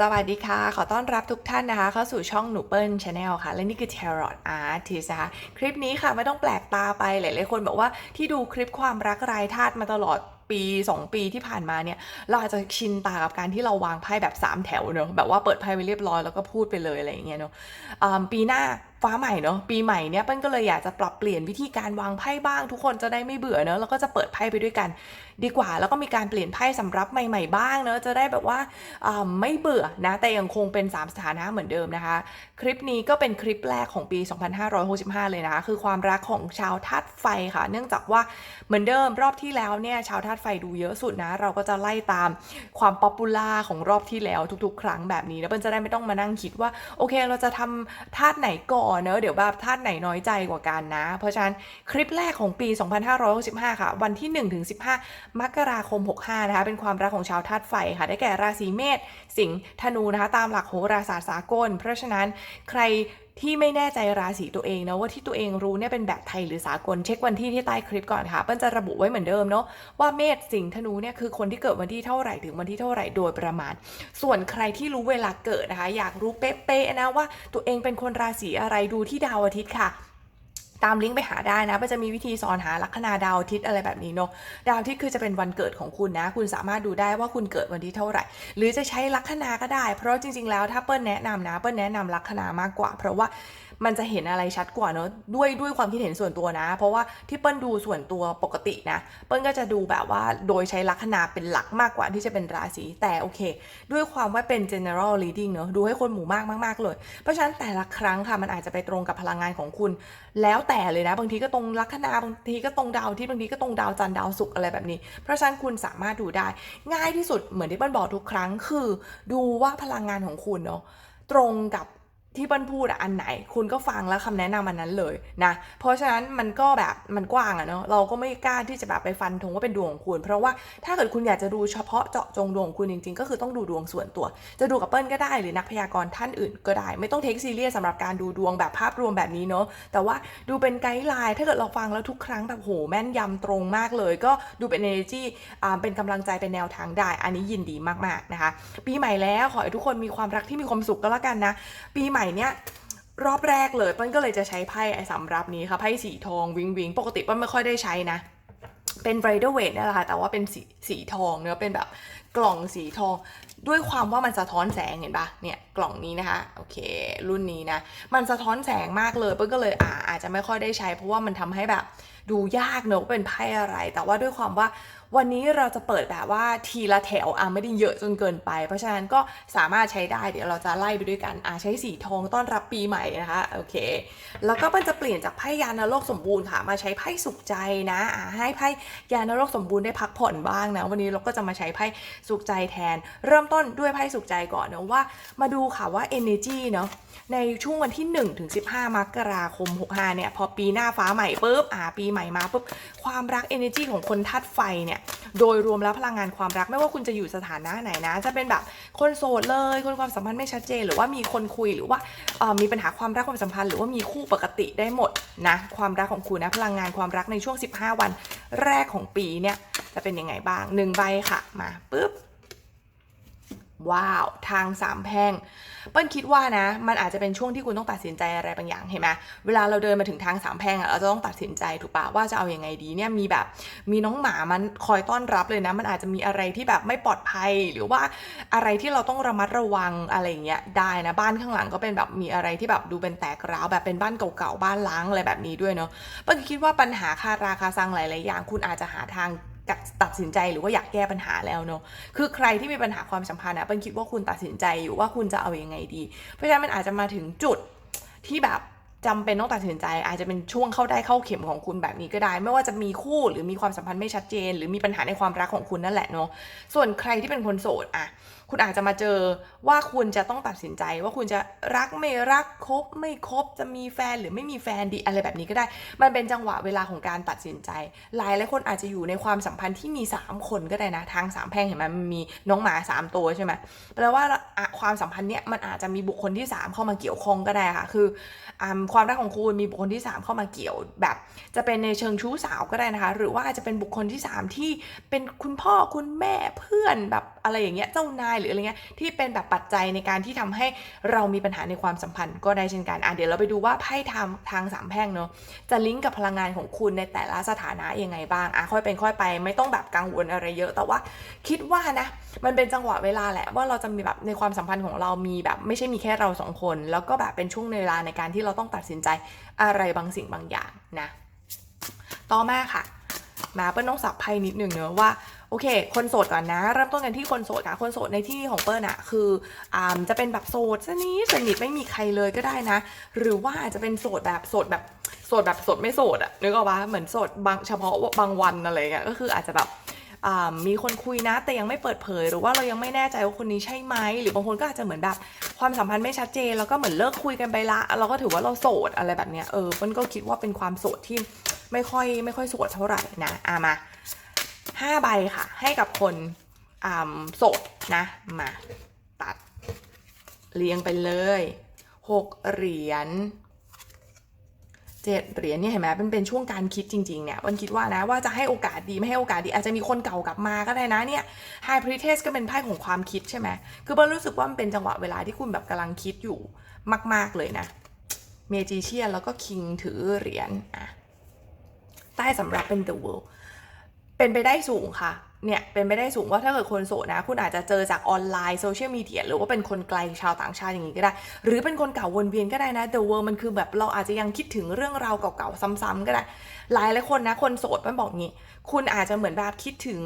สวัสดีค่ะ ขอต้อนรับทุกท่านนะคะ เข้าสู่ช่องหนูเปิลชาแนลค่ะ และนี่คือ Tarot Artist นะคะคลิปนี้ค่ะไม่ต้องแปลกตาไปหลายๆคนบอกว่าที่ดูคลิปความรักรายธาตุมาตลอดปี 2 ปีที่ผ่านมาเนี่ยเราอาจจะชินตากับการที่เราวางไพ่แบบ 3 แถวเนอะแบบว่าเปิดไพ่ไปเรียบร้อยแล้วก็พูดไปเลยอะไรอย่างเงี้ยเนอะปีหน้าฟ้าใหม่เนอะปีใหม่เนี่ยเปิ้ลก็เลยอยากจะปรับเปลี่ยนวิธีการวางไพ่บ้าง ทุกคนจะได้ไม่เบื่อเนอะแล้วก็จะเปิดไพ่ไปด้วยกัน ดีกว่า แล้วก็มีการเปลี่ยนไพ่สำรับใหม่ ๆ บ้างเนอะจะได้แบบว่าอ่าไม่เบื่อนะแต่ยังคงเป็น 3 สถานะเหมือนเดิมนะคะ คลิปนี้ก็เป็นคลิปแรกของปี 2565 เลยนะคะคือความรักของชาวธาตุไฟค่ะ เนื่องจากว่าเหมือนเดิมรอบที่แล้วเนี่ยชาวธาตุไฟดูเยอะสุดนะ เราก็จะไล่ตามความป๊อปปูล่าของรอบที่แล้วทุกๆ ครั้งแบบนี้แล้วเปิ้ลจะได้ไม่ต้องมานั่งคิดว่าโอเคเราจะทำธาตุไหนก่อนเนอะเดี๋ยวแบบธาตุไหนน้อยใจกว่ากันนะ เพราะฉะนั้นคลิปแรกของปี 2565 ค่ะ วันที่ 1-15 มกราคม 65 นะคะ เป็นความรักของชาวธาตุไฟค่ะ ได้แก่ราศีเมษ สิงห์ ธนูนะคะ ตามหลักโหราศาสตร์สากล เพราะฉะนั้นใคร ที่ไม่แน่ใจราศีตัวเองนะว่าที่ตัวเองรู้เนี่ยเป็นแบบไทยหรือสากลเช็ควันที่ที่ใต้คลิปก่อนค่ะเปิ้ลจะระบุไว้เหมือนเดิมเนาะว่าเมษสิงห์ธนูเนี่ยคือคนที่เกิดวันที่เท่าไหร่ถึงวันที่เท่าไหร่โดยประมาณ ส่วนใครที่รู้เวลาเกิดนะคะ อยากรู้เป๊ะๆนะว่าตัวเองเป็นคนราศีอะไรดูที่ดาวอาทิตย์ค่ะ ตามลิงก์ไปหาได้นะมันจะมีวิธีสอนหาลัคนาดาวอาทิตย์อะไรแบบนี้เนาะดาวอาทิตย์คือจะเป็นวันเกิดของคุณนะ คุณสามารถดูได้ว่าคุณเกิดวันที่เท่าไหร่ หรือจะใช้ลัคนาก็ได้ เพราะจริง ๆ แล้วถ้าเปิ้ลแนะนำนะเปิ้ลแนะนำลัคนามากกว่า เพราะว่า มันจะเห็นอะไรชัดกว่าเนอะด้วยด้วยความคิดเห็นส่วนตัวนะ เพราะว่าที่เปิ้ลดูส่วนตัวปกตินะ เปิ้ลก็จะดูแบบว่าโดยใช้ลัคนาเป็นหลักมากกว่าที่จะเป็นราศีแต่โอเค ด้วยความว่าเป็น general reading เนอะดูให้คนหมู่มากมากๆเลย เพราะฉะนั้นแต่ละครั้งค่ะมันอาจจะไปตรงกับพลังงานของคุณ แล้วแต่เลยนะ บางทีก็ตรงลัคนาบางทีก็ตรงดาวที่บางทีก็ตรงดาวจันทร์ดาวศุกร์อะไรแบบนี้ เพราะฉะนั้นคุณสามารถดูได้ ง่ายที่สุดเหมือนที่เปิ้ลบอกทุกครั้งคือ ดูว่าพลังงานของคุณเนาะตรงกับ ที่เปิ้ลพูดอะอันไหน คุณก็ฟังแล้วคำแนะนำอันนั้นเลยนะ เพราะฉะนั้นมันก็แบบมันกว้างอะเนาะเราก็ไม่กล้าที่จะแบบไปฟันธงว่าเป็นดวงของคุณ เพราะว่าถ้าเกิดคุณอยากจะดูเฉพาะเจาะจงดวงของคุณจริง ๆ ก็คือต้องดูดวงส่วนตัว จะดูกับเปิ้ลก็ได้หรือนักพยากรณ์ท่านอื่นก็ได้ ไม่ต้องเทคซีเรียสสำหรับการดูดวงแบบภาพรวมแบบนี้เนาะแต่ว่าดูเป็นไกด์ไลน์ถ้าเกิดเราฟังแล้วทุกครั้งแบบโหแม่นยำตรงมากเลย ก็ดูเป็น energy อ่าเป็นกำลังใจเป็นแนวทางได้ อันนี้ยินดีมากๆนะคะ ปีใหม่แล้วขอให้ทุกคนมีความรักที่มีความสุขก็แล้วกันนะ ปีใหม่เนี้ยรอบแรกเลยเปิ้ลก็เลยจะใช้ไพ่ไอ้สำรับนี้ค่ะไพ่สีทองวิงวิงปกติเปิ้ลไม่ค่อยได้ใช้นะเป็นไรเดอร์เวทนี่แหละค่ะแต่ว่าเป็นสีสีทองเนื้อเป็นแบบกล่องสีทอง ด้วยความว่ามันสะท้อนแสงเห็นปะเนี่ยกล่องนี้นะคะโอเค รุ่นนี้นะ มันสะท้อนแสงมากเลยเปิ้ลก็เลยอ่าอาจจะไม่ค่อยได้ใช้ เพราะว่ามันทำให้แบบ ดูยากเนอะว่าเป็นไพ่อะไร แต่ว่าด้วยความว่าวันนี้เราจะเปิดแบบว่าทีละแถวอะไม่ได้เยอะจนเกินไป เพราะฉะนั้นก็สามารถใช้ได้เดี๋ยวเราจะไล่ไปด้วยกันอะใช้สีทองต้อนรับปีใหม่นะคะโอเค แล้วก็มันจะเปลี่ยนจากไพ่ยานโลกสมบูรณ์ค่ะ มาใช้ไพ่สุขใจนะอะให้ไพ่ยานโลกสมบูรณ์ได้พักผ่อนบ้างนะวันนี้เราก็จะมาใช้ไพ่สุขใจแทน เริ่มต้นด้วยไพ่สุขใจก่อนนะว่า มาดูค่ะว่า energy เนาะในช่วงวันที่1ถึง15มกราคม65เนี่ยพอปีหน้าฟ้าใหม่ปุ๊บอ่าปีใหม่มาปุ๊บความรัก energy ของคนธาตุไฟเนี่ยโดยรวมแล้วพลังงานความรักไม่ว่าคุณจะอยู่สถานะไหนนะ จะเป็นแบบคนโสดเลย คนความสัมพันธ์ไม่ชัดเจน หรือว่ามีคนคุยหรือว่ามีปัญหาความรักความสัมพันธ์หรือว่ามีคู่ปกติได้หมดนะความรักของคุณนะพลังงานความรักในช่วง 15 วันแรกของปีเนี่ยจะเป็นยังไงบ้างหนึ่งใบค่ะมาปุ๊บ ว้าวทางสามแพร่งเปิ้ลคิดว่านะ มันอาจจะเป็นช่วงที่คุณต้องตัดสินใจอะไรบางอย่างเห็นไหมเวลาเราเดินมาถึงทางสามแพร่งอะเราจะต้องตัดสินใจถูกปะว่าจะเอาอยัางไงดีเนี่ยมีแบบมีน้องหมามันคอยต้อนรับเลยนะ มันอาจจะมีอะไรที่แบบไม่ปลอดภัยหรือว่าอะไรที่เราต้องระมัดระวังอะไรอย่างเงี้ยได้นะบ้านข้างหลังก็เป็นแบบมีอะไรที่แบบดูเป็นแตกร้าวแบบเป็นบ้านเก่าๆบ้านล้างอะไรแบบนี้ด้วยเนาะเปิ้ลคิดว่าปัญหาคาราคาซังหลายๆอย่าง คุณอาจจะหาทาง ตัดสินใจหรือว่าอยากแก้ปัญหาแล้วเนาะคือใครที่มีปัญหาความสัมพันธ์นะเปิ้ลคิดว่าคุณตัดสินใจอยู่ว่าคุณจะเอาอยัางไงดี เพราะฉะนั้นมันอาจจะมาถึงจุดที่แบบจำเป็นต้องตัดสินใจ อาจจะเป็นช่วงเข้าได้เข้าเข็มของคุณแบบนี้ก็ได้ ไม่ว่าจะมีคู่หรือมีความสัมพันธ์ไม่ชัดเจน หรือมีปัญหาในความรักของคุณนั่นแหละเนาะส่วนใครที่เป็นคนโสดอะ คุณอาจจะมาเจอว่าคุณจะต้องตัดสินใจว่าคุณจะรักไม่รักคบไม่คบจะมีแฟนหรือไม่มีแฟนดีอะไรแบบนี้ก็ได้ มันเป็นจังหวะเวลาของการตัดสินใจ หลายหลายคนอาจจะอยู่ในความสัมพันธ์ที่มี 3 คนก็ได้นะทางสามแพร่งเห็นไหมมันมีน้องหมา 3 ตัวใช่ไหมแปลว่าความสัมพันธ์เนี้ยมันอาจจะมีบุคคลที่ 3 เข้ามาเกี่ยวข้องก็ได้ค่ะ คืออความรักของคุณมีบุคคลที่ 3 เข้ามาเกี่ยวแบบ จะเป็นในเชิงชู้สาวก็ได้นะคะ หรือว่าอาจจะเป็นบุคคลที่ 3 ที่เป็นคุณพ่อคุณแม่เพื่อนแบบ อะไรอย่างเงี้ยเจ้านายหรืออะไรเงี้ยที่เป็นแบบปัจจัยในการที่ทำให้เรามีปัญหาในความสัมพันธ์ก็ได้เช่นกันอะเดี๋ยวเราไปดูว่าไพ่ทางทางสามแพ่งเนาะจะลิงก์กับพลังงานของคุณในแต่ละสถานะยังไงบ้างอะค่อยเป็นค่อยไป ไม่ต้องแบบกังวลอะไรเยอะ แต่ว่าคิดว่านะมันเป็นจังหวะเวลาแหละว่าเราจะมีแบบในความสัมพันธ์ของเรามีแบบไม่ใช่มีแค่เราสองคน แล้วก็แบบเป็นช่วงเวลาในการที่เราต้องตัดสินใจอะไรบางสิ่งบางอย่างนะ ต่อมาค่ะ มาเปิ้ลต้องสับไพ่นิดหนึ่งเนอะว่า โอเค คนโสดก่อนนะ เริ่มต้นกันที่คนโสดค่ะ คนโสดในที่ของเปิ้ลอะคืออ่าจะเป็นแบบโสดสนิทสนิทไม่มีใครเลยก็ได้นะ หรือว่าอาจจะเป็นโสดแบบโสดแบบโสดแบบโสดไม่โสดอะนึกออกปะเหมือนโสดบางเฉพาะบางวันอะไรเงี้ยก็คืออาจจะแบบมีคนคุยนะแต่ยังไม่เปิดเผย หรือว่าเรายังไม่แน่ใจว่าคนนี้ใช่ไหมหรือบางคนก็อาจจะเหมือนแบบความสัมพันธ์ไม่ชัดเจนแล้วก็เหมือนเลิกคุยกันไปละ เราก็ถือว่าเราโสดอะไรแบบเนี้ยเออเปิ้ลก็คิดว่าเป็นความโสดที่ไม่ค่อยไม่ค่อยโสดเท่าไหร่นะอะมา ห้าใบค่ะ ให้กับคนโสดนะ มาตัดเรียงไปเลยหกเหรียญเจ็ดเหรียญเนี่ยเห็นไหมเป็นเป็นช่วงการคิดจริงๆเนี่ยวันคิดว่านะว่าจะให้โอกาสดีไม่ให้โอกาสดี อาจจะมีคนเก่ากลับมาก็ได้นะเนี่ยไฮพรีเทสก็เป็นไพ่ของความคิดใช่ไหมคือเบิร์รู้สึกว่ามันเป็นจังหวะเวลาที่คุณแบบกำลังคิดอยู่มาก ๆเลยนะเมจิเชียนแล้วก็คิงถือเหรียญอะใต้สำหรับเป็น the world เป็นไปได้สูงค่ะเนี่ยเป็นไปได้สูงว่าถ้าเกิดคนโสดนะ คุณอาจจะเจอจากออนไลน์โซเชียลมีเดียหรือว่าเป็นคนไกลชาวต่างชาติอย่างนี้ก็ได้ หรือเป็นคนเก่าวนเวียนก็ได้นะ The World มันคือแบบเราอาจจะยังคิดถึงเรื่องราวเก่าๆซ้ำๆก็ได้ หลายหลายคนนะ คนโสดมันบอกงี้ คุณอาจจะเหมือนแบบคิดถึง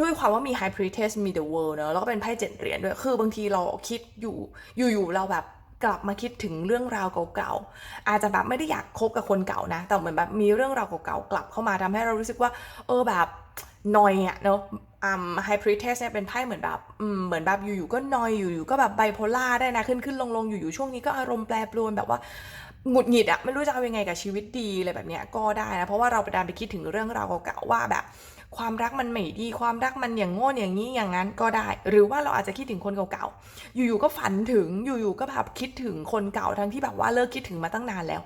ด้วยความว่ามี High Priestess มี The World เนอะแล้วก็เป็นไพ่เจ็ดเหรียญด้วย คือบางทีเราคิดอยู่อยู่ๆเราแบบ กลับมาคิดถึงเรื่องราวเก่าๆ อาจจะแบบไม่ได้อยากคบกับคนเก่านะ แต่เหมือนแบบมีเรื่องราวเก่าๆ กลับเข้ามาทำให้เรารู้สึกว่า เออแบบนอยอะเนาะอืมไฮพรีเทสเนี่ยเป็นไพ่เหมือนแบบอืมเหมือนแบบอยู่ๆก็นอยอยู่ๆก็แบบไบโพล่าได้นะ ขึ้นขึ้นลงลงอยู่ๆช่วงนี้ก็อารมณ์แปรปรวนแบบว่าหงุดหงิดอะไม่รู้จะเอายังไงกับชีวิตดีอะไรแบบเนี้ยก็ได้นะ เพราะว่าเราไปดันไปคิดถึงเรื่องราวเก่าๆว่าแบบ ความรักมันไม่ดี ความรักมันอย่างโง่นอย่างนี้อย่างนั้นก็ได้ หรือว่าเราอาจจะคิดถึงคนเก่าๆ อยู่ๆก็ฝันถึง อยู่ๆก็แบบคิดถึงคนเก่าทั้งที่แบบว่าเลิกคิดถึงมาตั้งนานแล้ว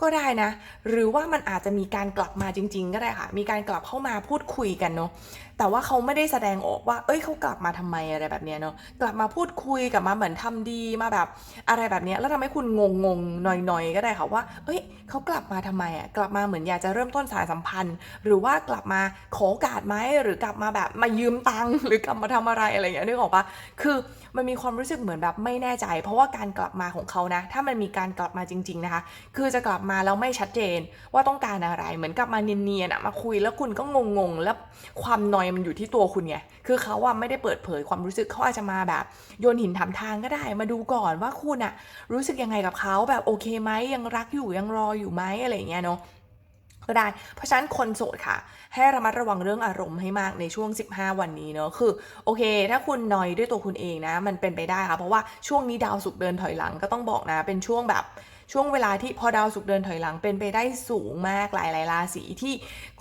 ก็ได้นะ หรือว่ามันอาจจะมีการกลับมาจริง ๆ ก็ได้ค่ะ มีการกลับเข้ามาพูดคุยกันเนาะ แต่ว่าเขาไม่ได้แสดงออกว่า เอ้ยเขากลับมาทำไมอะไรแบบเนี้ยเนาะกลับมาพูดคุยกลับมาเหมือนทำดีมาแบบ อะไรแบบเนี้ยแล้วทำให้คุณงงงงหน่อยๆก็ได้ค่ะว่า เอ้ยเขากลับมาทำไมอะกลับมาเหมือนอยากจะเริ่มต้นสายสัมพันธ์ หรือว่ากลับมาขอโอกาสไหมหรือกลับมาแบบมายืมตังค์หรือกลับมาทำอะไรอะไรอย่างเงี้ยนึกออกปะคือ มันมีความรู้สึกเหมือนแบบไม่แน่ใจ เพราะว่าการกลับมาของเขานะ ถ้ามันมีการกลับมาจริง ๆนะคะ คือจะกลับมาแล้วไม่ชัดเจนว่าต้องการอะไร เหมือนกลับมาเนียนๆอะมาคุยแล้วคุณก็งงๆ แล้วความนอยมันอยู่ที่ตัวคุณไง คือเขาอะไม่ได้เปิดเผยความรู้สึกเขาอาจจะมาแบบโยนหินถามทางก็ได้ มาดูก่อนว่าคุณอะรู้สึกยังไงกับเขาแบบโอเคไหมยังรักอยู่ยังรออยู่ไหมอะไรอย่างเงี้ยเนาะ ก็ได้ เพราะฉะนั้นคนโสดค่ะ ให้ระมัดระวังเรื่องอารมณ์ให้มากในช่วง 15 วันนี้เนอะคือโอเค ถ้าคุณนอยด้วยตัวคุณเองนะ มันเป็นไปได้ค่ะ เพราะว่าช่วงนี้ดาวสุกเดินถอยหลังก็ต้องบอกนะ เป็นช่วงแบบ ช่วงเวลาที่พอดาวสุกเดินถอยหลังเป็นไปได้สูงมากหลายหลายราศีที่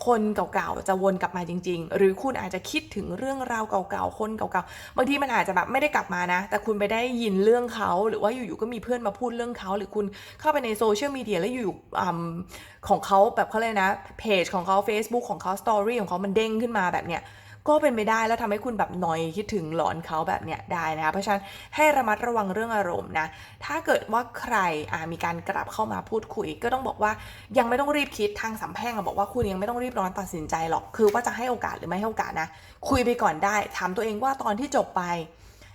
คนเก่าๆจะวนกลับมาจริง ๆ หรือคุณอาจจะคิดถึงเรื่องราวเก่าๆคนเก่าๆบางทีมันอาจจะแบบไม่ได้กลับมานะ แต่คุณไปได้ยินเรื่องเขา หรือว่าอยู่ๆก็มีเพื่อนมาพูดเรื่องเขา หรือคุณเข้าไปในโซเชียลมีเดียแล้วอยู่ๆของเขาแบบเขาเลยนะเพจของเขา Facebook ของเขาสตอรี่ของเขามันเด้งขึ้นมาแบบเนี้ย ก็เป็นไปได้แล้วทำให้คุณแบบนอยคิดถึงหลอนเขาแบบเนี้ยได้นะคะเพราะฉะนั้นให้ระมัดระวังเรื่องอารมณ์นะถ้าเกิดว่าใครมีการกลับเข้ามาพูดคุย ก็ต้องบอกว่ายังไม่ต้องรีบคิดทางสำแพงบอกว่าคุณยังไม่ต้องรีบร้อนตัดสินใจหรอกคือว่าจะให้โอกาสหรือไม่ให้โอกาสนะคุยไปก่อนได้ถามตัวเองว่าตอนที่จบไป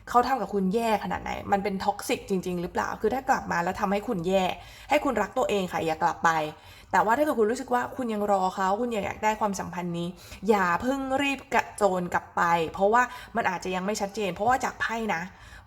เขาทำกับคุณแย่ขนาดไหน มันเป็นท็อกซิกจริง ๆ หรือเปล่า คือถ้ากลับมาแล้วทำให้คุณแย่ ให้คุณรักตัวเองค่ะ อย่ากลับไป แต่ว่าถ้าเกิดคุณรู้สึกว่าคุณยังรอเขาคุณยังอยากได้ความสัมพันธ์นี้ อย่าเพิ่งรีบกระโจนกลับไป เพราะว่ามันอาจจะยังไม่ชัดเจน เพราะว่าจากไพ่นะ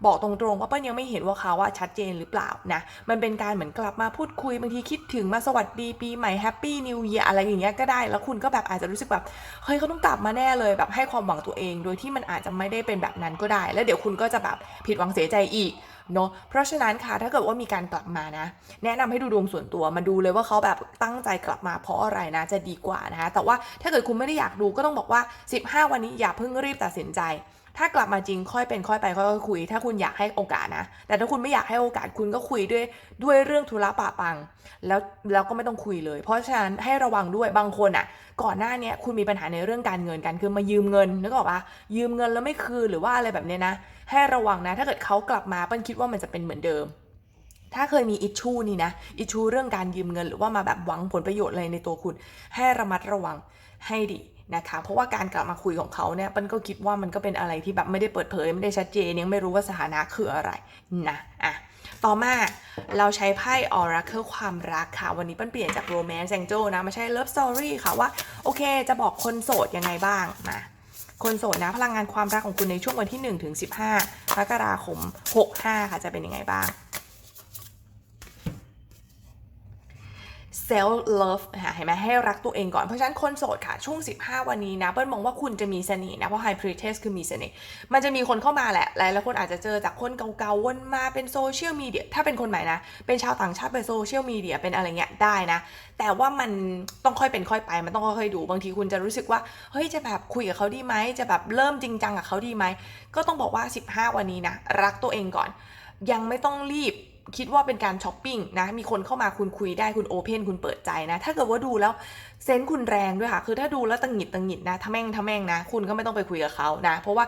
บอกตรงๆว่าเปิ้ลยังไม่เห็นว่าเขาว่าชัดเจนหรือเปล่านะ มันเป็นการเหมือนกลับมาพูดคุยบางทีคิดถึงมาสวัสดีปีใหม่แฮปปี้นิวเยียอะไรอย่างเงี้ยก็ได้ แล้วคุณก็แบบอาจจะรู้สึกแบบเฮ้ยเขาต้องกลับมาแน่เลยแบบให้ความหวังตัวเอง โดยที่มันอาจจะไม่ได้เป็นแบบนั้นก็ได้ แล้วเดี๋ยวคุณก็จะแบบผิดหวังเสียใจอีกเนาะเพราะฉะนั้นค่ะถ้าเกิดว่ามีการกลับมานะ แนะนำให้ดูดวงส่วนตัวมาดูเลยว่าเขาแบบตั้งใจกลับมาเพราะอะไรนะจะดีกว่านะคะแต่ว่าถ้าเกิดคุณไม่ได้อยากดูก็ต้องบอกว่า 15 วันนี้อย่าเพิ่งรีบตัดสินใจ ถ้ากลับมาจริงค่อยเป็นค่อยไปค่อยคุย ถ้าคุณอยากให้โอกาสนะ แต่ถ้าคุณไม่อยากให้โอกาสคุณก็คุยด้วยด้วยเรื่องธุระปะปัง แล้วแล้วก็ไม่ต้องคุยเลย เพราะฉะนั้นให้ระวังด้วยบางคนอะ ก่อนหน้านี้คุณมีปัญหาในเรื่องการเงินกันคือมายืมเงินนึกออกปะยืมเงินแล้วไม่คืนหรือว่าอะไรแบบเนี้ยนะ ให้ระวังนะ ถ้าเกิดเขากลับมาเปิ้ลคิดว่ามันจะเป็นเหมือนเดิมถ้าเคยมีอิชชูนี่นะอิชชูเรื่องการยืมเงิน หรือว่ามาแบบหวังผลประโยชน์อะไรในตัวคุณ ให้ระมัดระวังให้ดี นะคะเพราะว่าการกลับมาคุยของเขาเนี่ยปิ้ลก็คิดว่ามันก็เป็นอะไรที่แบบไม่ได้เปิดเผยไม่ได้ชัดเจนยังไม่รู้ว่าสถานะคืออะไรนะอะต่อมาเราใช้ไพ่ Oracle ความรักค่ะ วันนี้ปิ้ลเปลี่ยนจาก Romance Angel นะมาใช้ Love Story ค่ะว่า โอเค จะบอกคนโสดยังไงบ้างมาคนโสดนะพลังงานความรักของคุณในช่วงวันที่ 1 ถึง 15มกราคม 65 ค่ะจะเป็นยังไงบ้าง self love ค่ะเห็นไหมให้รักตัวเองก่อน เพราะฉะนั้นคนโสดค่ะ ช่วง 15 วันนี้นะ เปิ้ลมองว่าคุณจะมีเสน่ห์นะ เพราะ high priestess คือมีเสน่ห์มันจะมีคนเข้ามาแหละ หลายหลายคนอาจจะเจอจากคนเก่าๆ วนมาเป็นโซเชียลมีเดียถ้าเป็นคนใหม่นะ เป็นชาวต่างชาติเป็นโซเชียลมีเดียเป็นอะไรเงี้ยได้นะ แต่ว่ามันต้องค่อยเป็นค่อยไป มันต้องค่อยๆดูบางทีคุณจะรู้สึกว่าเฮ้ยจะแบบคุยกับเขาดีไหมจะแบบเริ่มจริงจังกับเขาดีไหมก็ต้องบอกว่า 15 วันนี้นะรักตัวเองก่อน ยังไม่ต้องรีบ คิดว่าเป็นการช้อปปิ้งนะ มีคนเข้ามาคุณคุยได้คุณโอเพนคุณเปิดใจนะ ถ้าเกิดว่าดูแล้วเซนส์คุณแรงด้วยค่ะ คือถ้าดูแล้วตังหิดตังหิดนะทะแม่งทะแม่งนะ คุณก็ไม่ต้องไปคุยกับเขานะ เพราะว่า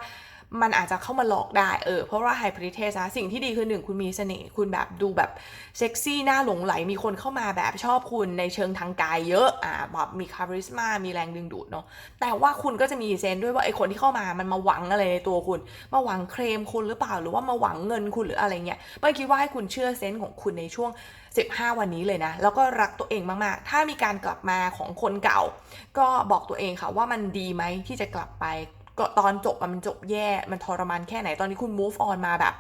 มันอาจจะเข้ามาหลอกได้เออเพราะว่าไฮพริเทสนะสิ่งที่ดีคือหนึ่งคุณมีเสน่ห์คุณแบบดูแบบเซ็กซี่น่าหลงไหลมีคนเข้ามาแบบชอบคุณในเชิงทางกายเยอะอ่าแบบมีคาริสมามีแรงดึงดูดเนาะแต่ว่าคุณก็จะมีเซนด้วยว่าไอคนที่เข้ามามันมาหวังอะไรในตัวคุณ มาหวังเคลมคุณหรือเปล่าหรือว่ามาหวังเงินคุณหรืออะไรเงี้ยเป้ยคิดว่าให้คุณเชื่อเซนส์ของคุณในช่วง 15 วันนี้เลยนะ แล้วก็รักตัวเองมากๆ ถ้ามีการกลับมาของคนเก่า ก็บอกตัวเองค่ะว่ามันดีไหมที่จะกลับไป ก็ตอนจบมันจบแย่ มันทรมานแค่ไหน ตอนนี้คุณ move on มาแบบ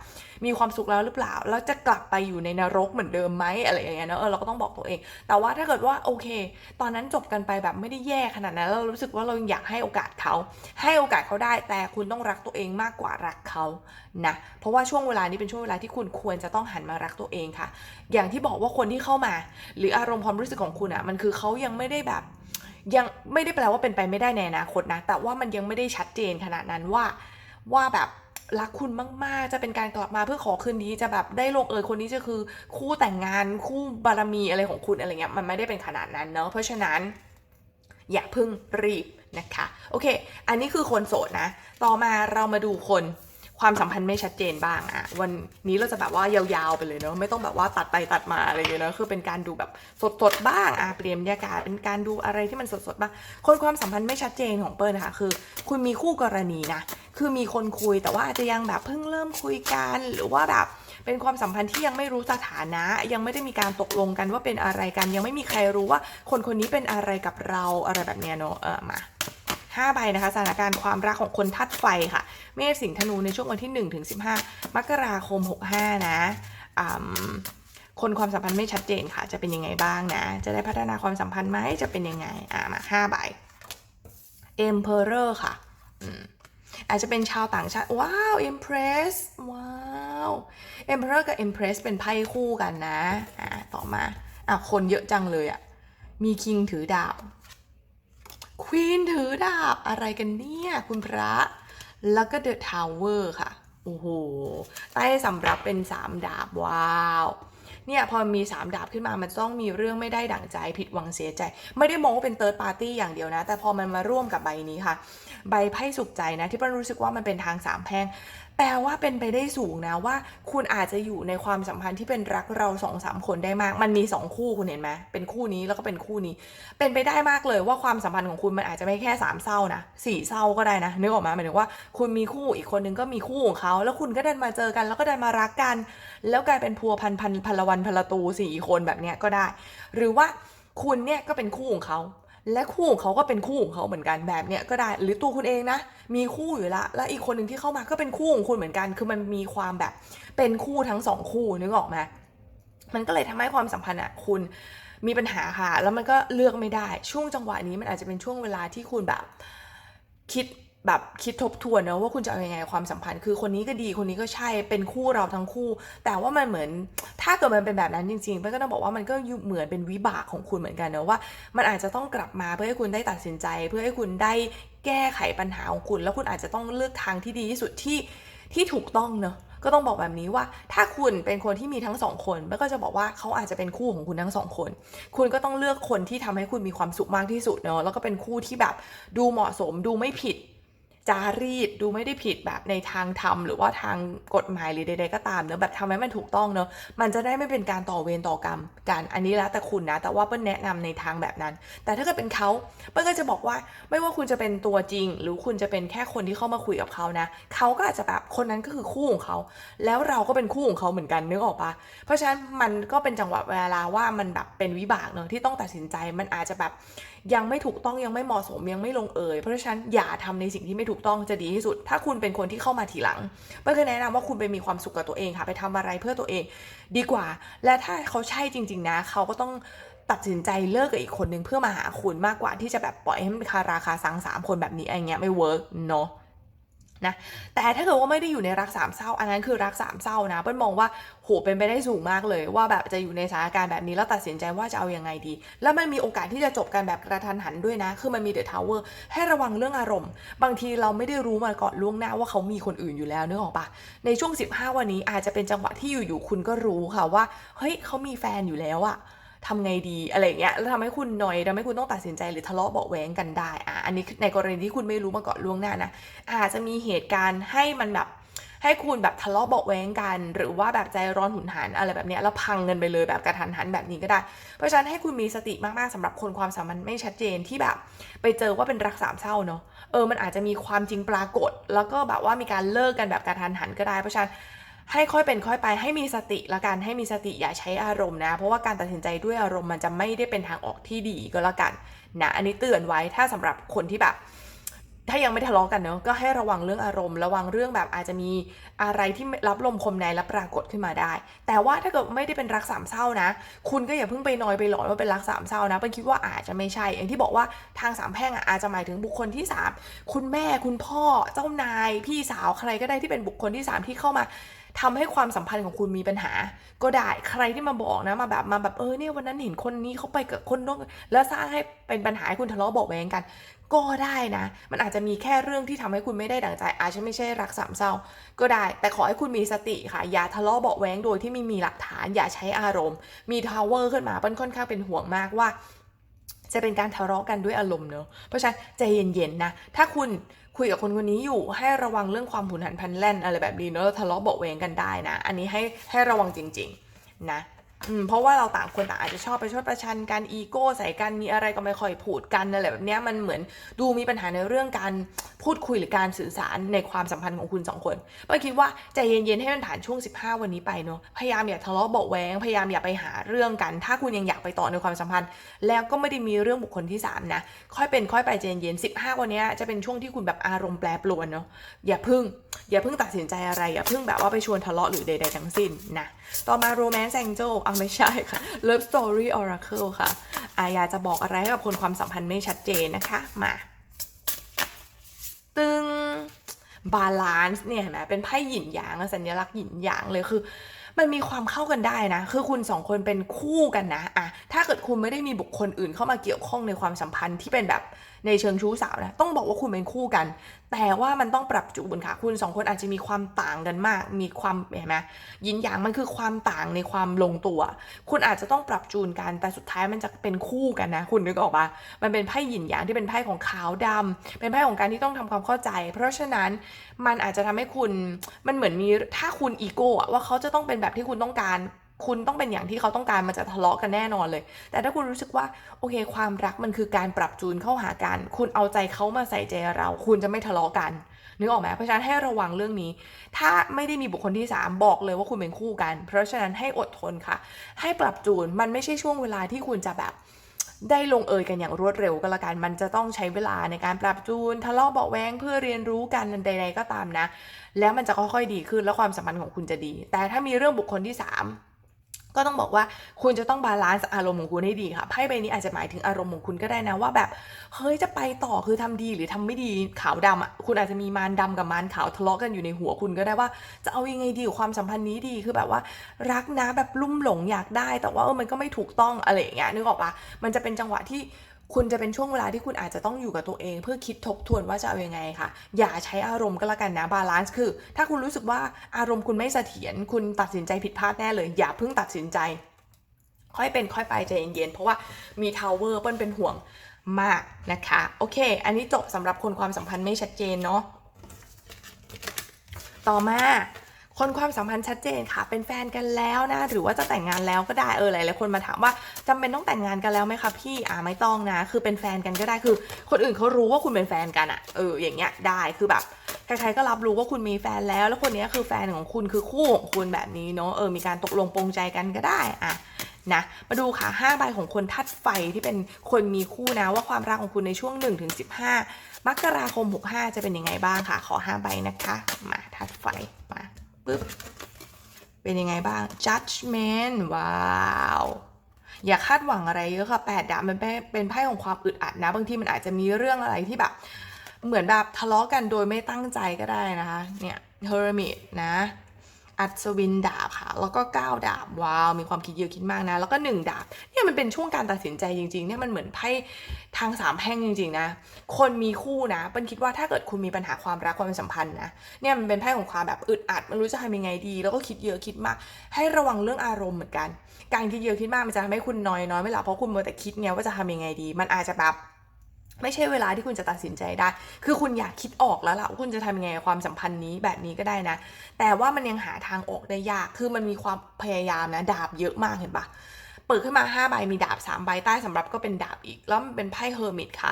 มีความสุขแล้วหรือเปล่า แล้วจะกลับไปอยู่ในนรกเหมือนเดิมไหมอะไรอย่างเงี้ยเนอะเออเราก็ต้องบอกตัวเอง แต่ว่าถ้าเกิดว่าโอเค ตอนนั้นจบกันไปแบบไม่ได้แย่ขนาดนั้น เรารู้สึกว่าเรายังอยากให้โอกาสเขา ให้โอกาสเขาได้ แต่คุณต้องรักตัวเองมากกว่ารักเขานะ เพราะว่าช่วงเวลานี้เป็นช่วงเวลาที่คุณควรจะต้องหันมารักตัวเองค่ะ อย่างที่บอกว่าคนที่เข้ามา หรืออารมณ์ความรู้สึกของคุณอะ่ะ มันคือเขายังไม่ได้แบบ ยังไม่ได้แปลว่าเป็นไปไม่ได้ในอนาคตนะ แต่ว่ามันยังไม่ได้ชัดเจนขนาดนั้นว่าว่าแบบรักคุณมาก ๆ จะเป็นการกลับมาเพื่อขอคืนดีจะแบบได้ลงเอยคนนี้จะคือคู่แต่งงานคู่บารมีอะไรของคุณอะไรเงี้ยมันไม่ได้เป็นขนาดนั้นเนาะเพราะฉะนั้น อย่าเพึ่งรีบนะคะ โอเค อันนี้คือคนโสดนะ ต่อมาเรามาดูคน ความสัมพันธ์ไม่ชัดเจนบ้างอะวันนี้เราจะแบบว่ายาวๆไปเลยเนาะไม่ต้องแบบว่าตัดไปตัดมาอะไรเงี้ยเนอะคือเป็นการดูแบบสดๆบ้างอะเปลี่ยนบรรยากาศเป็นการดูอะไรที่มันสดๆบ้างคนความสัมพันธ์ไม่ชัดเจนของเปิ้ลนะคะคือ คุณมีคู่กรณีนะคือมีคนคุยแต่ว่าอาจจะยังแบบเพิ่งเริ่มคุยกันหรือว่าแบบเป็นความสัมพันธ์ที่ยังไม่รู้สถานะ ยังไม่ได้มีการตกลงกันว่าเป็นอะไรกัน ยังไม่มีใครรู้ว่าคนคนนี้เป็นอะไรกับเราอะไรแบบเนี้ยเนอะเออมา ห้าใบนะคะสถานการณ์ความรักของคนทัดไฟค่ะ เมษสิงห์ธนูในช่วงวันที่ 1 ถึง 15 มกราคม 65 นะคนความสัมพันธ์ไม่ชัดเจนค่ะ จะเป็นยังไงบ้างนะ จะได้พัฒนาความสัมพันธ์ไหมจะเป็นยังไง อ่ามาห้าใบ Emperor ค่ะอือาจจะเป็นชาวต่างชาติ ว้าว Empress ว้าว Emperor กับ Empress เป็นไพ่คู่กันนะ อ่าต่อมาอะคนเยอะจังเลยอะมี King ถือดาบ ควีนถือดาบอะไรกันเนี่ยคุณพระ แล้วก็เดอะทาวเวอร์ค่ะ โอ้โห ใต้สำรับเป็น 3 ดาบ ว้าว เนี่ย พอมี 3 ดาบขึ้นมา มันต้องมีเรื่องไม่ได้ดั่งใจผิดหวังเสียใจ ไม่ได้มองว่าเป็นเติร์ดปาร์ตี้อย่างเดียวนะ แต่พอมันมาร่วมกับใบนี้ค่ะ ใบไพ่สุขใจนะ ที่เปิ้ลรู้สึกว่ามันเป็นทางสามแพร่งแปลว่าเป็นไปได้สูงนะว่า คุณอาจจะอยู่ในความสัมพันธ์ที่เป็นรักเราสองสามคนได้มาก มันมีสองคู่คุณเห็นไหมเป็นคู่นี้แล้วก็เป็นคู่นี้ เป็นไปได้มากเลยว่าความสัมพันธ์ของคุณมันอาจจะไม่แค่สามเศร้านะสี่เศร้าก็ได้นะนึกออกมาหมายถึงว่า คุณมีคู่อีกคนนึงก็มีคู่ของเขาแล้วคุณก็เดินมาเจอกัน แล้วก็เดินมารักกัน แล้วกลายเป็นพัวพันพันพลวันพลตูสี่คนแบบเนี้ยก็ได้ หรือว่าคุณเนี่ยก็เป็นคู่ของเขา และคู่ของเขาก็เป็นคู่ของเขาเหมือนกันแบบเนี้ยก็ได้หรือตัวคุณเองนะ มีคู่อยู่ละแล้วอีกคนหนึ่งที่เข้ามาก็เป็นคู่ของคุณเหมือนกัน คือมันมีความแบบเป็นคู่ทั้งสองคู่นึกออกไหมมันก็เลยทำให้ความสัมพันธ์อะคุณมีปัญหาค่ะ แล้วมันก็เลือกไม่ได้ ช่วงจังหวะนี้มันอาจจะเป็นช่วงเวลาที่คุณแบบคิด แบบคิดทบทวนนะว่าคุณจะเอายังไงความสัมพันธ์ คือคนนี้ก็ดีคนนี้ก็ใช่เป็นคู่เราทั้งคู่ แต่ว่ามันเหมือนถ้าเกิดมันเป็นแบบนั้นจริงๆเป้ก็ต้องบอกว่ามันก็เหมือนเป็นวิบากของคุณเหมือนกันเนะว่า มันอาจจะต้องกลับมาเพื่อให้คุณได้ตัดสินใจ เพื่อให้คุณได้แก้ไขปัญหาของคุณ แล้วคุณอาจจะต้องเลือกทางที่ดีที่สุดที่ที่ถูกต้องเนอะก็ต้องบอกแบบนี้ว่า ถ้าคุณเป็นคนที่มีทั้งสองคนเป้ก็จะบอกว่าเขาอาจจะเป็นคู่ของคุณทั้งสองคน คุณก็ต้องเลือกคนที่ทำให้คุณมีความสุขมากที่สุดเนอะแล้วก็เป็นคู่ที่แบบดูเหมาะสมดูไม่ผิด จารีตดูไม่ได้ผิดแบบในทางธรรมหรือว่าทางกฎหมายหรือใดๆก็ตามเนอะแบบทำให้มันถูกต้องเนอะมันจะได้ไม่เป็นการต่อเวรต่อกรรมกันอันนี้แล้วแต่คุณนะแต่ว่าเปิ้ลแนะนำในทางแบบนั้น แต่ถ้าเกิดเป็นเขาเปิ้ลก็จะบอกว่าไม่ว่าคุณจะเป็นตัวจริง หรือคุณจะเป็นแค่คนที่เข้ามาคุยกับเขานะเขาก็อาจจะแบบคนนั้นก็คือคู่ของเขาแล้วเราก็เป็นคู่ของเขาเหมือนกันนึกออกปะเพราะฉะนั้นมันก็เป็นจังหวะเวลาว่ามันแบบเป็นวิบากเนอะที่ต้องตัดสินใจมันอาจจะแบบ ยังไม่ถูกต้องยังไม่เหมาะสมยังไม่ลงเอยเพราะฉะนั้นอย่าทำในสิ่งที่ไม่ถูกต้องจะดีที่สุด ถ้าคุณเป็นคนที่เข้ามาทีหลังเป้ก็แนะนำว่าคุณไปมีความสุขกับตัวเองค่ะ ไปทำอะไรเพื่อตัวเองดีกว่า และถ้าเขาใช่จริง ๆ นะ เขาก็ต้องตัดสินใจเลิกกับอีกคนนึงเพื่อมาหาคุณมากกว่าที่จะแบบปล่อยให้มันคาราคาซังสามคนแบบนี้อะไรเงี้ยไม่เวิร์กเนาะ นะแต่ถ้าเกิดว่าไม่ได้อยู่ในรักสามเศร้า อันนั้นคือรักสามเศร้านะเปิ้ลมองว่าโหเป็นไปได้สูงมากเลย ว่าแบบจะอยู่ในสถานการณ์แบบนี้แล้วตัดสินใจว่าจะเอาอยังไงดี แล้วมันมีโอกาสที่จะจบกันแบบกระทันหันด้วยนะ คือมันมีเดอะทาวเวอร์ให้ระวังเรื่องอารมณ์ บางทีเราไม่ได้รู้มาก่อนล่วงหน้าว่าเขามีคนอื่นอยู่แล้วนึกออกปะในช่วง 15 วันนี้อาจจะเป็นจังหวะที่อยู่ๆคุณก็รู้ค่ะว่าเฮ้ยเขามีแฟนอยู่แล้วอะ ทำไงดีอะไรเงี้ยแล้วทำให้คุณหน่อยทำให้คุณต้องตัดสินใจหรือทะเลาะเบาะแวงกันได้อะอันนี้ในกรณีที่คุณไม่รู้มาก่อนล่วงหน้านะอาจจะมีเหตุการณ์ให้มันแบบให้คุณแบบทะเลาะเบาะแวงกัน หรือว่าแบบใจร้อนหุนหันอะไรแบบเนี้ยแล้วพังเงินไปเลยแบบกระทันหันแบบนี้ก็ได้ เพราะฉะนั้นให้คุณมีสติมากๆสำหรับคนความสัมพันธ์ไม่ชัดเจนที่แบบ ไปเจอว่าเป็นรักสามเศร้าเนาะเออมันอาจจะมีความจริงปรากฏ แล้วก็แบบว่ามีการเลิกกันแบบกระทันหันก็ได้เพราะฉะนั้น ให้ค่อยเป็นค่อยไปให้มีสติละกันให้มีสติอย่าใช้อารมณ์นะ เพราะว่าการตัดสินใจด้วยอารมณ์มันจะไม่ได้เป็นทางออกที่ดีก็แล้วกันนะอันนี้เตือนไว้ถ้าสำหรับคนที่แบบ ถ้ายังไม่ทะเลาะกันเนาะก็ให้ระวังเรื่องอารมณ์ ระวังเรื่องแบบอาจจะมีอะไรที่รับลมคมในและปรากฏขึ้นมาได้ แต่ว่าถ้าเกิดไม่ได้เป็นรักสามเศร้านะ คุณก็อย่าเพิ่งไปนอยไปหลอนว่าเป็นรักสามเศร้านะเป็นคิดว่าอาจจะไม่ใช่อย่างที่บอกว่าทางสามแพร่งอาจจะหมายถึงบุคคลที่สามคุณแม่คุณพ่อเจ้านาย พี่สาวใครก็ได้ที่เป็นบุคคลที่สามที่เข้ามา ทำให้ความสัมพันธ์ของคุณมีปัญหา ก็ได้ใครที่มาบอกนะมาแบบมาแบบเออเนี่ยวันนั้นเห็นคนนี้เขาไปกับคนนู้นแล้วสร้างให้เป็นปัญหาให้คุณทะเลาะเบาะแว้งกัน ก็ได้นะ มันอาจจะมีแค่เรื่องที่ทำให้คุณไม่ได้ดั่งใจ อาจจะไม่ใช่รักสามเศร้า ก็ได้ แต่ขอให้คุณมีสติค่ะ อย่าทะเลาะเบาะแว้งโดยที่ไม่มีหลักฐาน อย่าใช้อารมณ์ มีทาวเวอร์ขึ้นมาเปิ้ลค่อนข้างเป็นห่วงมากว่าจะเป็นการทะเลาะกันด้วยอารมณ์เนอะ เพราะฉะนั้นใจเย็นๆนะ ถ้าคุณ คุยกับคนคนนี้อยู่ให้ระวังเรื่องความหุนหันพลันแล่นอะไรแบบนี้เนอะทะเลาะเบาะแว้งกันได้นะ อันนี้ให้ให้ระวังจริง ๆ นะ อืมเพราะว่าเราต่างคนต่างอาจจะชอบไปชดประชันกันอีโก้ใส่กันมีอะไรก็ไม่ค่อยพูดกันอะไรแบบนี้มันเหมือนดูมีปัญหาในเรื่องการพูดคุยหรือการสื่อสารในความสัมพันธ์ของคุณสองคนเป้าคิดว่าใจเย็นๆให้มันผ่านช่วง 15 วันนี้ไปเนาะพยายามอย่าทะเลาะเบาแวงพยายามอย่าไปหาเรื่องกัน ถ้าคุณยังอยากไปต่อในความสัมพันธ์ แล้วก็ไม่ได้มีเรื่องบุคคลที่สามนะ ค่อยเป็นค่อยไปใจเย็นๆ15 วันนี้จะเป็นช่วงที่คุณแบบอารมณ์แปรปรวนเนาะอย่าพึ่ง อย่าพิ่งตัดสินใจอะไรอย่าพิ่งแบบว่าไปชวนทะเลาะหรือใดๆทั้งสิ้นนะต่อมา romance angel อะไม่ใช่ค่ะ love story oracle ค่ะอาอยากจะบอกอะไรให้กับคนความสัมพันธ์ไม่ชัดเจนนะคะ มา ตึงบาลานซ์เนี่ยเห็นไหมเป็นไพ่หยินหยางสัญลักษณ์หยินหยางเลยคือ มันมีความเข้ากันได้นะ คือคุณสองคนเป็นคู่กันนะอะถ้าเกิดคุณไม่ได้มีบุคคลอื่นเข้ามาเกี่ยวข้องในความสัมพันธ์ที่เป็นแบบ ในเชิงชู้สาวนะต้องบอกว่าคุณเป็นคู่กัน แต่ว่ามันต้องปรับจูนค่ะคุณสองคนอาจจะมีความต่างกันมาก มีความเห็นไหมยินหยางมันคือความต่างในความลงตัว คุณอาจจะต้องปรับจูนกันแต่สุดท้ายมันจะเป็นคู่กันนะ คุณนึกออกปะมันเป็นไพ่หยินหยางที่เป็นไพ่ของขาวดำเป็นไพ่ของการที่ต้องทำความเข้าใจ เพราะฉะนั้นมันอาจจะทำให้คุณมันเหมือนมีถ้าคุณอีโก้ว่าเขาจะต้องเป็นแบบที่คุณต้องการ คุณต้องเป็นอย่างที่เขาต้องการมันจะทะเลาะกันแน่นอนเลย แต่ถ้าคุณรู้สึกว่าโอเค ความรักมันคือการปรับจูนเข้าหากัน คุณเอาใจเขามาใส่ใจเรา คุณจะไม่ทะเลาะกันนึกออกไหมเพราะฉะนั้นให้ระวังเรื่องนี้ ถ้าไม่ได้มีบุคคลที่ 3 บอกเลยว่าคุณเป็นคู่กัน เพราะฉะนั้นให้อดทนค่ะ ให้ปรับจูนมันไม่ใช่ช่วงเวลาที่คุณจะแบบได้ลงเอยกันอย่างรวดเร็วก็แล้วกัน มันจะต้องใช้เวลาในการปรับจูน ทะเลาะเบาะแว้งเพื่อเรียนรู้กันใด ๆ ก็ตามนะ แล้วมันจะค่อยๆดีขึ้นแล้วความสัมพันธ์ของคุณจะดี แต่ถ้ามีเรื่องบุคคลที่ 3 ก็ต้องบอกว่าคุณจะต้องบาลานซ์อารมณ์ของคุณให้ดีค่ะไพ่ใบนี้อาจจะหมายถึงอารมณ์ของคุณก็ได้นะว่าแบบเฮ้ยจะไปต่อคือทำดีหรือทำไม่ดีขาวดำอะคุณอาจจะมีมารดำกับมารขาวทะเลาะกันอยู่ในหัวคุณก็ได้ว่า จะเอายังไงดีกับความสัมพันธ์นี้ดีคือแบบว่า รักนะแบบลุ่มหลงอยากได้ แต่ว่าเออมันก็ไม่ถูกต้องอะไรอย่างเงี้ยนึกออกปะมันจะเป็นจังหวะที่ คุณจะเป็นช่วงเวลาที่คุณอาจจะต้องอยู่กับตัวเอง เพื่อคิดทบทวนว่าจะเอาอยังไงค่ะ อย่าใช้อารมณ์ก็แล้วกันนะบาลานซ์คือ ถ้าคุณรู้สึกว่าอารมณ์คุณไม่เสถียรคุณตัดสินใจผิดพลาดแน่เลย อย่าเพิ่งตัดสินใจ ค่อยเป็นค่อยไปใจเย็นๆเพราะว่ามีทาวเวอร์เปิ้ลเป็นห่วงมากนะคะ โอเค อันนี้จบสำหรับคนความสัมพันธ์ไม่ชัดเจนเนาะต่อมา คนความสัมพันธ์ชัดเจนค่ะ เป็นแฟนกันแล้วนะ หรือว่าจะแต่งงานแล้วก็ได้ เออ หลายๆคนมาถามว่าจำเป็นต้องแต่งงานกันแล้วไหมคะพี่ อ่าไม่ต้องนะ คือเป็นแฟนกันก็ได้ คือ คนอื่นเขารู้ว่าคุณเป็นแฟนกันอะเออ อย่างเงี้ย ได้ คือแบบ ใครๆก็รับรู้ว่าคุณมีแฟนแล้ว แล้วคนนี้คือแฟนของคุณ คือคู่ของคุณแบบนี้เนาะ เออ มีการตกลงปรงใจกันก็ได้ อะนะมาดูค่ะ5ใบของคนทัดไฟที่เป็นคนมีคู่นะว่าความรักของคุณในช่วง1ถึง15 มกราคม 65 จะเป็นยังไงบ้างค่ะ ขอ 5 ใบนะคะ มาทัดไฟมา ปึ๊บ เป็นยังไงบ้าง judgment ว้าวอย่าคาดหวังอะไรเยอะค่ะแปดดาบมันเป็นเป็นไพ่ของความอึดอัดนะ บางทีมันอาจจะมีเรื่องอะไรที่แบบ เหมือนแบบทะเลาะกันโดยไม่ตั้งใจก็ได้นะคะ เนี่ย hermit นะ อัศวินดาบค่ะ แล้วก็ 9 ดาบ ว้าว มีความคิดเยอะคิดมากนะ แล้วก็ 1 ดาบ เนี่ยมันเป็นช่วงการตัดสินใจจริงๆ เนี่ยมันเหมือนไพ่ทางสามแพ่งจริงๆนะ คนมีคู่นะเปิ้ลคิดว่าถ้าเกิดคุณมีปัญหาความรักความสัมพันธ์นะ เนี่ยมันเป็นไพ่ของความแบบอึดอัดไมันรู้จะทำยังไงดี แล้วก็คิดเยอะคิดมาก ให้ระวังเรื่องอารมณ์เหมือนกัน การคิดเยอะคิดมากมันจะทำให้คุณนอยน้อยไม่หลับเพราะคุณมัวแต่คิดไงว่าจะทำยังไงดี มันอาจจะแบบ ไม่ใช่เวลาที่คุณจะตัดสินใจได้ คือคุณอยากคิดออกแล้วล่ะว่าคุณจะทำยังไงความสัมพันธ์นี้แบบนี้ก็ได้นะ แต่ว่ามันยังหาทางออกได้ยาก คือมันมีความพยายามนะ ดาบเยอะมากเห็นปะเปิดขึ้นมา5ใบมีดาบ3ใบใต้สำรับก็เป็นดาบอีก แล้วมันเป็นไพ่เฮอร์มิตค่ะ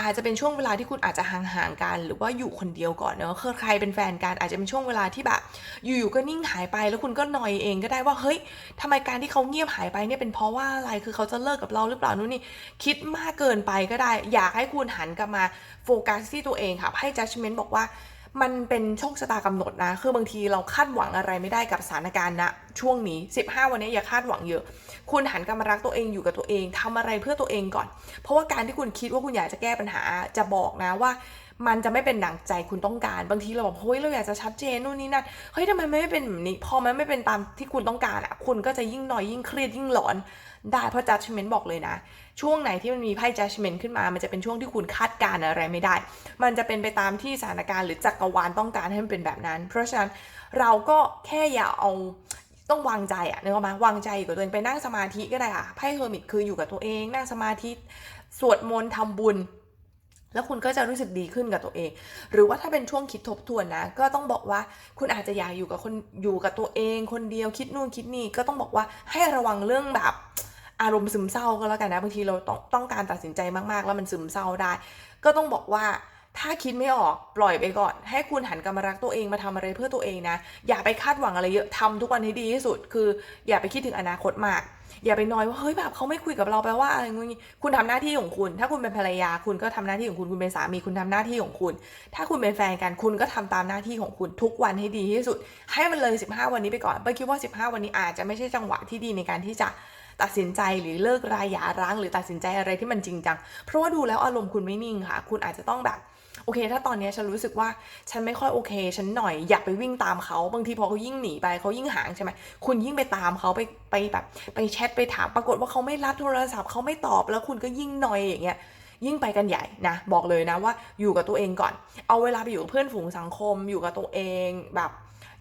อาจจะเป็นช่วงเวลาที่คุณอาจจะห่างๆกัน หรือว่าอยู่คนเดียวก่อนเนอะคือใครเป็นแฟนกันอาจจะเป็นช่วงเวลาที่แบบ อยู่ๆก็นิ่งหายไปแล้วคุณก็นอยเองก็ได้ว่าเฮ้ยทำไมการที่เขาเงียบหายไปเนี่ยเป็นเพราะว่าอะไรคือเขาจะเลิกกับเราหรือเปล่านู่นนี่คิดมากเกินไปก็ได้ อยากให้คุณหันกลับมาโฟกัสที่ตัวเองค่ะให้ judgment บอกว่ามันเป็นโชคชะตากำหนดนะ คือบางทีเราคาดหวังอะไรไม่ได้กับสถานการณ์ณช่วงนี้ 15 วันนี้อย่าคาดหวังเยอะ คุณหันกลับมารักตัวเองอยู่กับตัวเองทำอะไรเพื่อตัวเองก่อน เพราะว่าการที่คุณคิดว่าคุณอยากจะแก้ปัญหาจะบอกนะว่ามันจะไม่เป็นดั่งใจคุณต้องการ บางทีเราบอกเฮ้ยเราอยากจะชัดเจนนู่นนี่นั่นเฮ้ยทำไมไม่เป็นแบบนี้พอมันไม่เป็นตามที่คุณต้องการอะคุณก็จะยิ่งหน่อยยิ่งเครียดยิ่งหลอนได้เพราะ judgment บอกเลยนะ ช่วงไหนที่มันมีไพ่ judgment ขึ้นมา มันจะเป็นช่วงที่คุณคาดการณ์อะไรไม่ได้ มันจะเป็นไปตามที่สถานการณ์หรือจักรวาลต้องการให้มันเป็นแบบนั้น เพราะฉะนั้นเราก็แค่อย่าเอา ต้องวางใจอะนึกออกไหมวางใจอยู่กับตัวเองไปนั่งสมาธิก็ได้ค่ะไพ่เฮอร์มิตคืออยู่กับตัวเอง นั่งสมาธิสวดมนต์ทำบุญ แล้วคุณก็จะรู้สึกดีขึ้นกับตัวเอง หรือว่าถ้าเป็นช่วงคิดทบทวนนะ ก็ต้องบอกว่าคุณอาจจะอยากอยู่กับคนอยู่กับตัวเอง คนเดียวคิดนู่นคิดนี่ก็ต้องบอกว่าให้ระวังเรื่องแบบอารมณ์ซึมเศร้าก็แล้วกันนะบางทีเราต้องต้องการตัดสินใจมากๆ แล้วมันซึมเศร้าได้ ก็ต้องบอกว่า ถ้าคิดไม่ออกปล่อยไปก่อน ให้คุณหันกลับมารักตัวเองมาทำอะไรเพื่อตัวเองนะ อย่าไปคาดหวังอะไรเยอะทำทุกวันให้ดีที่สุด คืออย่าไปคิดถึงอนาคตมาก อย่าไปน้อยว่าเฮ้ยแบบเขาไม่คุยกับเราแปลว่าอะไรงี้คุณทำหน้าที่ของคุณ ถ้าคุณเป็นภรรยาคุณก็ทำหน้าที่ของคุณคุณเป็นสามีคุณทำหน้าที่ของคุณ ถ้าคุณเป็นแฟนกันคุณก็ทำตามหน้าที่ของคุณทุกวันให้ดีที่สุด ให้มันเลย 15 วันนี้ไปก่อนเป้คิดว่า 15 วันนี้อาจจะไม่ใช่จังหวะที่ดีในการที่จะตัดสินใจหรือเลิกรายหย่าร้าง หรือตัดสินใจอะไรที่มันจริงจัง เพราะว่าดูแล้วอารมณ์คุณไม่นิ่งค่ะ คุณอาจจะต้องแบบ โอเค ถ้าตอนนี้ฉันรู้สึกว่าฉันไม่ค่อยโอเค ฉันหน่อยอยากไปวิ่งตามเขาบางทีพอเขายิ่งหนีไปเขายิ่งห่างใช่ไหมคุณยิ่งไปตามเขาไปไปแบบไปแชทไปถามปรากฏว่าเขาไม่รับโทรศัพท์เขาไม่ตอบแล้วคุณก็ยิ่งหน่อยอย่างเงี้ยยิ่งไปกันใหญ่นะบอกเลยนะว่าอยู่กับตัวเองก่อน เอาเวลาไปอยู่กับเพื่อนฝูงสังคม อยู่กับตัวเองแบบ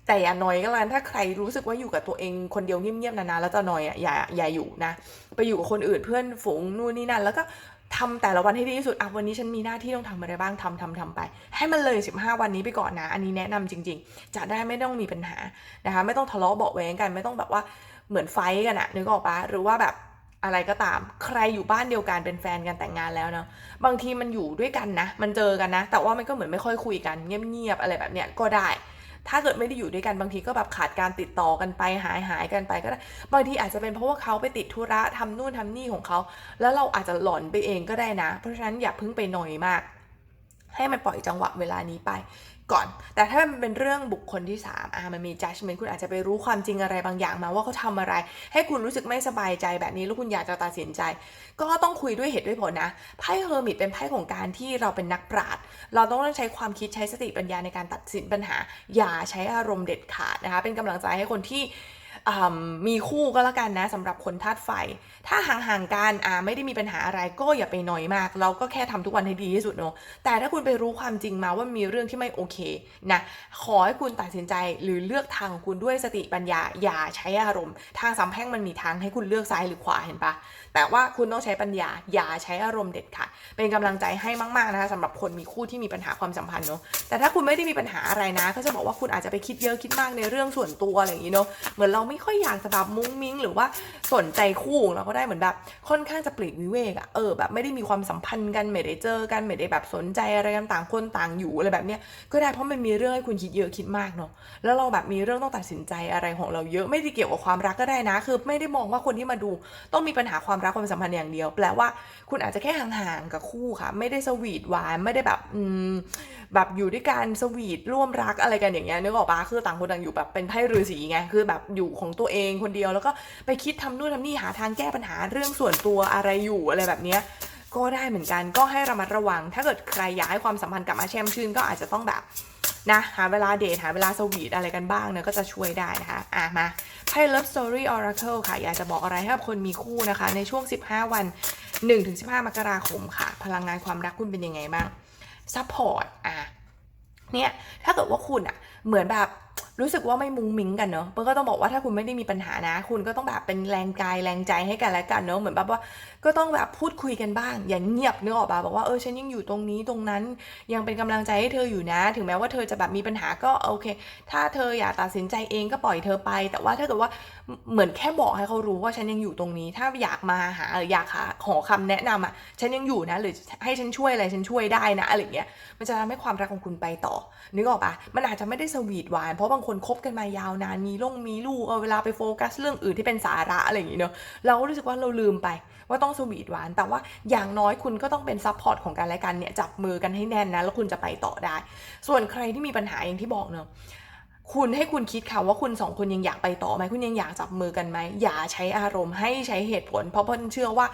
แต่อย่าหน่อยก็แล้วถ้าใครรู้สึกว่าอยู่กับตัวเองคนเดียวเงียบๆนานๆแล้วจะหน่อยอะอย่าอย่าอยู่นะ ไปอยู่กับคนอื่นเพื่อนฝูงนู่นนี่นั่น แล้วก็ ทำแต่ละวันให้ดีที่สุดอะวันนี้ฉันมีหน้าที่ต้องทำอะไรบ้างทำทำทำไป ให้มันเลย 15 วันนี้ไปก่อนนะ อันนี้แนะนำจริง ๆ จะได้ไม่ต้องมีปัญหานะคะ ไม่ต้องทะเลาะเบาะแว้งกัน ไม่ต้องแบบว่าเหมือนไฟกันอะนึกออกปะหรือว่าแบบอะไรก็ตาม ใครอยู่บ้านเดียวกันเป็นแฟนกันแต่งงานแล้วเนาะบางทีมันอยู่ด้วยกันนะ มันเจอกันนะ แต่ว่ามันก็เหมือนไม่ค่อยคุยกันเงียบๆอะไรแบบเนี้ยก็ได้ ถ้าเกิดไม่ได้อยู่ด้วยกันบางทีก็แบบขาดการติดต่อกันไปหายหายกันไปก็ได้บางทีอาจจะเป็นเพราะว่าเขาไปติดธุระทำนู่นทำนี่ของเขา แล้วเราอาจจะหลอนไปเองก็ได้นะ เพราะฉะนั้นอย่าเพิ่งไปหน่อยมาก ให้มันปล่อยจังหวะเวลานี้ไป ก่อน แต่ถ้ามันเป็นเรื่องบุคคลที่3อะมันมี judgment คุณอาจจะไปรู้ความจริงอะไรบางอย่างมาว่าเขาทำอะไร ให้คุณรู้สึกไม่สบายใจแบบนี้แล้วคุณอยากจะตัดสินใจ ก็ต้องคุยด้วยเหตุด้วยผลนะไพ่เฮอร์มิตเป็นไพ่ของการที่เราเป็นนักปราชญ์เราต้องใช้ความคิดใช้สติปัญญาในการตัดสินปัญหา อย่าใช้อารมณ์เด็ดขาดนะคะเป็นกำลังใจให้คนที่ มีคู่ก็แล้วกันนะสำหรับคนธาตุไฟ ถ้าห่างๆกันอ่าไม่ได้มีปัญหาอะไรก็อย่าไปหน่อยมาก เราก็แค่ทำทุกวันให้ดีที่สุดเนาะแต่ถ้าคุณไปรู้ความจริงมาว่ามีเรื่องที่ไม่โอเคนะขอให้คุณตัดสินใจหรือเลือกทางของคุณด้วยสติปัญญาอย่าใช้อารมณ์ ทางสามแพร่งมันมีทางให้คุณเลือกซ้ายหรือขวาเห็นปะแต่ว่าคุณต้องใช้ปัญญาอย่าใช้อารมณ์เด็ดขาดเป็นกำลังใจให้มากๆนะคะสำหรับคนมีคู่ที่มีปัญหาความสัมพันธ์เนาะแต่ถ้าคุณไม่ได้มีปัญหาอะไรนะ ก็จะบอกว่าคุณอาจจะไปคิดเยอะคิดมากในเรื่องส่วนตัวอะไรอย่างนี้เนาะเหมือนเราไไม่ค่อยอยากจะแบบมุ้งมิ้งหรือว่าสนใจคู่ของเราก็ได้เหมือนแบบ ค่อนข้างจะปลีกวิเวกอะเออแบบไม่ได้มีความสัมพันธ์กันไม่ได้เจอกันไม่ได้แบบสนใจอะไรกันต่างคนต่างอยู่อะไรแบบเนี้ยก็ได้เพราะมันมีเรื่องให้คุณคิดเยอะคิดมากเนาะแล้วเราแบบมีเรื่องต้องตัดสินใจอะไรของเราเยอะไม่ได้เกี่ยวกับความรักก็ได้นะ คือไม่ได้มองว่าคนที่มาดู ต้องมีปัญหาความรักความสัมพันธ์อย่างเดียว แปลว่าคุณอาจจะแค่ห่างๆกับคู่ค่ะ ไม่ได้สวีทหวานไม่ได้แบบอืม แบบอยู่ด้วยกันสวีทร่วมรักอะไรกันอย่างเงี้ยนึกออกปะคือต่างคนต่างอยู่แบบเป็นไพ่ฤาษีไงคือแบบอยู่ของตัวเองคนเดียว แล้วก็ไปคิดทำนู่นทำนี่หาทางแก้ปัญหาเรื่องส่วนตัวอะไรอยู่อะไรแบบเนี้ยก็ได้เหมือนกันก็ให้ระมัดระวัง ถ้าเกิดใครอยากให้ความสัมพันธ์กลับมาแช่มชื่นก็อาจจะต้องแบบนะหาเวลาเดทหาเวลาสวีทอะไรกันบ้างเนี่ยก็จะช่วยได้นะคะ อะมาไพ่ Love Story Oracle ค่ะ อยากจะบอกอะไรให้กับคนมีคู่นะคะ ในช่วง 15 วัน 1-15 มกราคมค่ะ พลังงานความรักคุณเป็นยังไงบ้าง ซัพพอร์ตอะเนี่ยถ้าเกิดว่าคุณอะเหมือนแบบรู้สึกว่าไม่มุงมิงกันเนอะเปิ้ลก็ต้องบอกว่าถ้าคุณไม่ได้มีปัญหานะ คุณก็ต้องแบบเป็นแรงกายแรงใจให้กันและกันเนอะเหมือนแบบว่า ก็ต้องแบบพูดคุยกันบ้าง อย่าเงียบเนื้อออกมาบอกว่าเออฉันยังอยู่ตรงนี้ตรงนั้นยังเป็นกำลังใจให้เธออยู่นะ ถึงแม้ว่าเธอจะแบบมีปัญหาก็โอเค ถ้าเธออยากตัดสินใจเองก็ปล่อยเธอไป แต่ว่าถ้าเกิดว่าเหมือนแค่บอกให้เขารู้ว่าฉันยังอยู่ตรงนี้ ถ้าอยากมาหาหรืออยากหาขอคำแนะนำอะฉันยังอยู่นะ หรือให้ฉันช่วยอะไรฉันช่วยได้นะอะไรเงี้ยมันจะทำให้ความรักของคุณไปต่อนึกออกปะมันอาจจะไม่ได้สวีทหวานเพราะบางคนคบกันมายาวนานมีลูกมีลูกเอาเวลาไปโฟกัสเรื่องอื่นที่เป็นสาระอะไรอย่างเงี้เนอะเราก็รู้สึกว่าเราลืมไป ว่าต้องสวีทหวาน แต่ว่าอย่างน้อยคุณก็ต้องเป็นซัพพอร์ตของกันและกันเนี่ยจับมือกันให้แน่นนะ แล้วคุณจะไปต่อได้ ส่วนใครที่มีปัญหาอย่างที่บอกเนาะคุณให้คุณคิดค่ะว่าคุณสองคนยังอยากไปต่อไหมคุณยังอยากจับมือกันไหมอย่าใช้อารมณ์ให้ใช้เหตุผล เพราะเพิ่นเชื่อว่า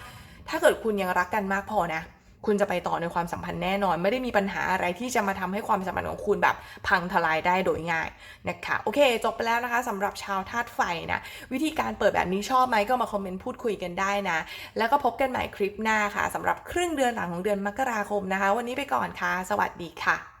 ถ้าเกิดคุณยังรักกันมากพอนะ คุณจะไปต่อในความสัมพันธ์แน่นอน ไม่ได้มีปัญหาอะไรที่จะมาทำให้ความสัมพันธ์ของคุณแบบพังทลายได้โดยง่ายนะคะโอเค จบไปแล้วนะคะสำหรับชาวธาตุไฟนะวิธีการเปิดแบบนี้ชอบไหมก็มาคอมเมนต์พูดคุยกันได้นะ แล้วก็พบกันใหม่คลิปหน้าค่ะสำหรับครึ่งเดือนหลังของเดือนมกราคมนะคะ วันนี้ไปก่อนค่ะ สวัสดีค่ะ